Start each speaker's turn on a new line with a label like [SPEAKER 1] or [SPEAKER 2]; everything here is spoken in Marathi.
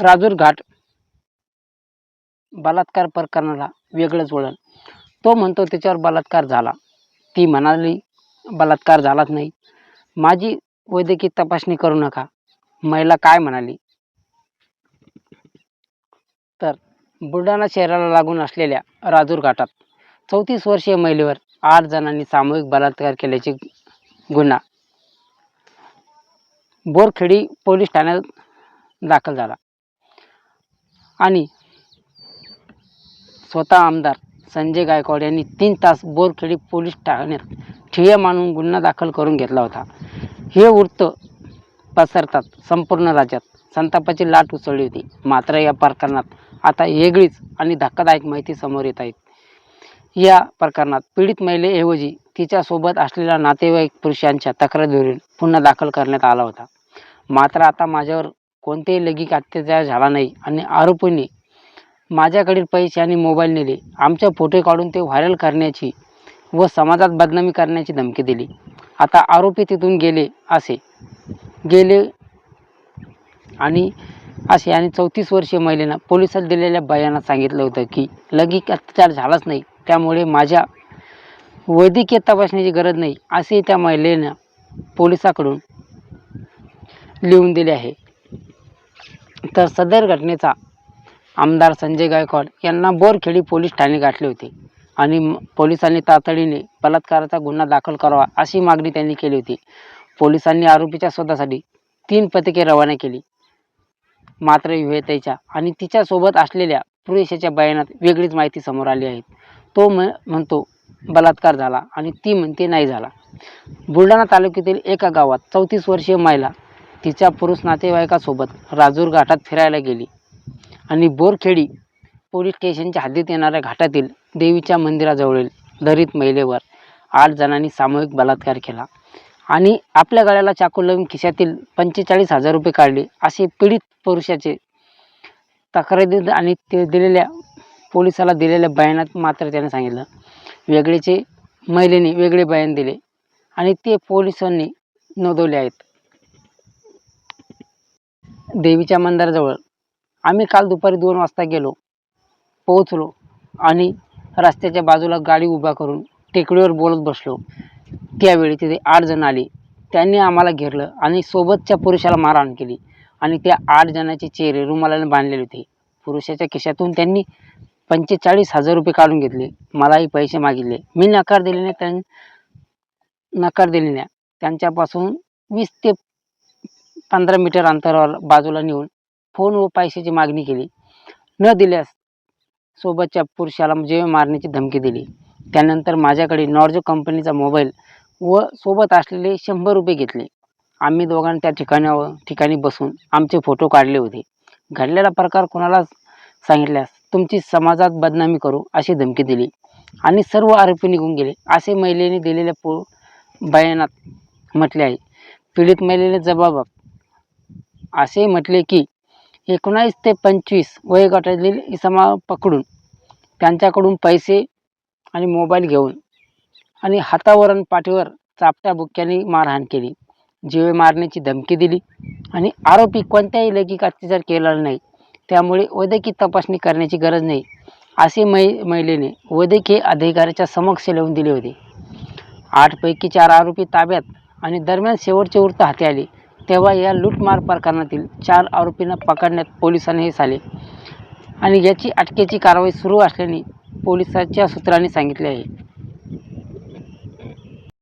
[SPEAKER 1] राजूर घाट. बलात्कार प्रकरणाला वेगळंच वळण. तो म्हणतो त्याच्यावर बलात्कार झाला. ती म्हणाली बलात्कार झालाच नाही. माझी वैद्यकीय तपासणी करू नका. महिला काय म्हणाली? तर बुलढाणा शहराला लागून असलेल्या राजूर घाटात चौतीस वर्षीय महिलेवर आठ जणांनी सामूहिक बलात्कार केल्याचे गुन्हा. बोरखेडी पोलीस ठाण्यात दाखल झाला. आणि स्वतः आमदार संजय गायकवाड यांनी तीन तास बोरखेडी पोलीस ठाण्यात ठिय्या मानून गुन्हा दाखल करून घेतला होता. हे वृत्त पसरतात संपूर्ण राज्यात. संतापाची लाट उसळली होती. मात्र या प्रकरणात आता वेगळीच आणि धक्कादायक माहिती समोर येत आहेत या प्रकरणात पीडित महिलेऐवजी तिच्यासोबत असलेल्या नातेवाईक पुरुषांच्या तक्रारीवरून पुन्हा दाखल करण्यात आला होता. मात्र आता माझ्यावर कोणतेही लैंगिक अत्याचार झाला नाही आणि आरोपीने माझ्याकडील पैसे आणि मोबाईल नेले. आमच्या फोटो काढून ते व्हायरल करण्याची व समाजात बदनामी करण्याची धमकी दिली. आता आरोपी तिथून गेले असे. गेले आणि असे आणि चौतीस वर्षीय महिलेनं पोलिसात दिलेल्या बयानात सांगितलं होतं की लैंगिक अत्याचार झालाच नाही. त्यामुळे माझ्या वैद्यकीय तपासण्याची गरज नाही असे त्या महिलेनं पोलिसाकडून लिहून दिले आहे. तर सदर घटनेचा आमदार संजय गायकवाड यांना बोरखेडी पोलीस ठाणे गाठले होते. आणि पोलिसांनी तातडीने बलात्काराचा गुन्हा दाखल करावा अशी मागणी त्यांनी केली होती. पोलिसांनी आरोपीच्या शोधासाठी तीन पथके रवाना केली. मात्र विवेताईच्या आणि तिच्यासोबत असलेल्या पुरुषाच्या बयानात वेगळीच माहिती समोर आली आहे. तो म म्हणतो बलात्कार झाला आणि ती म्हणते नाही झाला. बुलढाणा तालुक्यातील एका गावात चौतीस वर्षीय महिला तिच्या पुरुष नातेवाईकासोबत राजूर घाटात फिरायला गेली आणि बोरखेडी पोलीस स्टेशनच्या हद्दीत येणाऱ्या घाटातील देवीच्या मंदिराजवळील दरीत महिलेवर आठ जणांनी सामूहिक बलात्कार केला आणि आपल्या गळ्याला चाकू लावून खिशातील पंचेचाळीस हजार रुपये काढले असे पीडित पुरुषाचे तक्रारी आणि ते दिलेल्या पोलिसाला दिलेल्या बयानात मात्र त्याने सांगितलं. वेगळेचे महिलेने वेगळे बयान दिले आणि ते पोलिसांनी नोंदवले आहेत. देवीच्या मंदिराजवळ. आम्ही काल दुपारी दोन वाजता गेलो. पोहोचलो आणि रस्त्याच्या बाजूला गाडी उभा करून टेकडीवर बोलत बसलो. त्यावेळी तिथे आठ जण आले. त्यांनी आम्हाला घेरलं आणि सोबतच्या पुरुषाला मारहाण केली आणि त्या आठ जणांचे चेहरे रुमालाने बांधलेले होते. पुरुषाच्या खिशातून त्यांनी पंचेचाळीस हजार रुपये काढून घेतले. मलाही पैसे मागितले. मी नकार दिल्याने त्यां नकार दिल्याने त्यांच्यापासून वीस ते पंधरा मीटर अंतरावर बाजूला नेऊन फोन व पैशाची मागणी केली. न दिल्यास सोबतच्या पुरुषाला जीवे मारण्याची धमकी दिली. त्यानंतर माझ्याकडे नॉर्जो कंपनीचा मोबाईल व सोबत असलेले शंभर रुपये घेतले. आम्ही दोघांनी त्या ठिकाणावर ठिकाणी बसून आमचे फोटो काढले होते. घडलेला प्रकार कोणाला सांगितल्यास तुमची समाजात बदनामी करू अशी धमकी दिली. आणि सर्व आरोपी निघून गेले असे महिलेने दिलेल्या पो बयानात म्हटले आहे. पीडित महिलेने जबाब असे म्हटले की एकोणावीस ते पंचवीस वयोगटातील इसमा पकडून त्यांच्याकडून पैसे आणि मोबाईल घेऊन आणि हातावर आणि पाठीवर चापट्या बुक्क्याने मारहाण केली. जीवे मारण्याची धमकी दिली आणि आरोपी कोणत्याही लैंगिक अत्याचार केलेला नाही. त्यामुळे वैद्यकीय तपासणी करण्याची गरज नाही असे मै महिलेने वैद्यकीय अधिकाऱ्याच्या समक्ष लिहून दिले होते. आठपैकी चार आरोपी ताब्यात आणि दरम्यान शेवटचे वृत्त हाती आले. तेव्हा या लूटमार प्रकरणातील चार आरोपींना पकडण्यात पोलिसांनी यश आले. आणि याची अटकेची कारवाई सुरू असल्याने पोलिसाच्या सूत्रांनी सांगितले आहे.